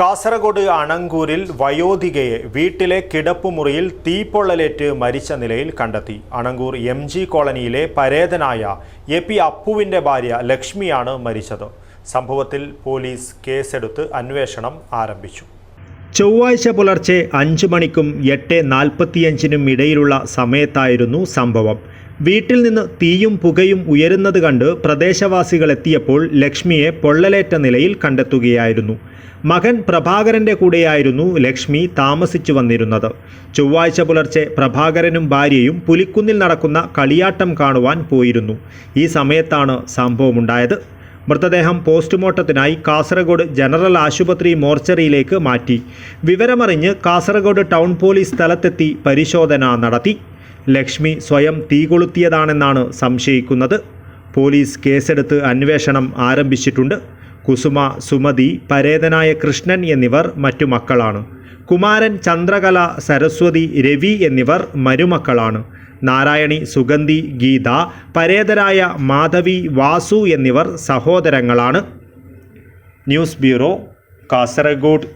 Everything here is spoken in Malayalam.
കാസർഗോഡ് അണങ്കൂരിൽ വയോധികയെ വീട്ടിലെ കിടപ്പുമുറിയിൽ തീപ്പൊള്ളലേറ്റ് മരിച്ച നിലയിൽ കണ്ടെത്തി. അണങ്കൂർ എം ജി കോളനിയിലെ പരേതനായ എ പി അപ്പുവിന്റെ ഭാര്യ ലക്ഷ്മിയാണ് മരിച്ചത്. സംഭവത്തിൽ പോലീസ് കേസെടുത്ത് അന്വേഷണം ആരംഭിച്ചു. ചൊവ്വാഴ്ച പുലർച്ചെ അഞ്ച് മണിക്കും എട്ട് നാൽപ്പത്തിയഞ്ചിനും ഇടയിലുള്ള സമയത്തായിരുന്നു സംഭവം. വീട്ടിൽ നിന്ന് തീയും പുകയും ഉയരുന്നത് കണ്ട് പ്രദേശവാസികൾ എത്തിയപ്പോൾ ലക്ഷ്മിയെ പൊള്ളലേറ്റ നിലയിൽ കണ്ടെത്തുകയായിരുന്നു. മകൻ പ്രഭാകരന്റെ കൂടെയായിരുന്നു ലക്ഷ്മി താമസിച്ചു വന്നിരുന്നത്. ചൊവ്വാഴ്ച പുലർച്ചെ പ്രഭാകരനും ഭാര്യയും പുലിക്കുന്നിൽ നടക്കുന്ന കളിയാട്ടം കാണുവാൻ പോയിരുന്നു. ഈ സമയത്താണ് സംഭവമുണ്ടായത്. മൃതദേഹം പോസ്റ്റ്മോർട്ടത്തിനായി കാസർഗോഡ് ജനറൽ ആശുപത്രി മോർച്ചറിയിലേക്ക് മാറ്റി. വിവരമറിഞ്ഞ് കാസർഗോഡ് ടൗൺ പോലീസ് സ്ഥലത്തെത്തി പരിശോധന നടത്തി. ലക്ഷ്മി സ്വയം തീ കൊളുത്തിയതാണെന്നാണ് സംശയിക്കുന്നത്. പോലീസ് കേസെടുത്ത് അന്വേഷണം ആരംഭിച്ചിട്ടുണ്ട്. കുസുമ സുമതി പരേതനായ കൃഷ്ണൻ എന്നിവർ മറ്റു മക്കളാണ് കുമാരൻ ചന്ദ്രകല സരസ്വതി രവി എന്നിവർ മരുമക്കളാണ്. നാരായണി സുഗന്ധി ഗീത പരേതരായ മാധവി വാസു എന്നിവർ സഹോദരങ്ങളാണ്. News bureau Kasaragod.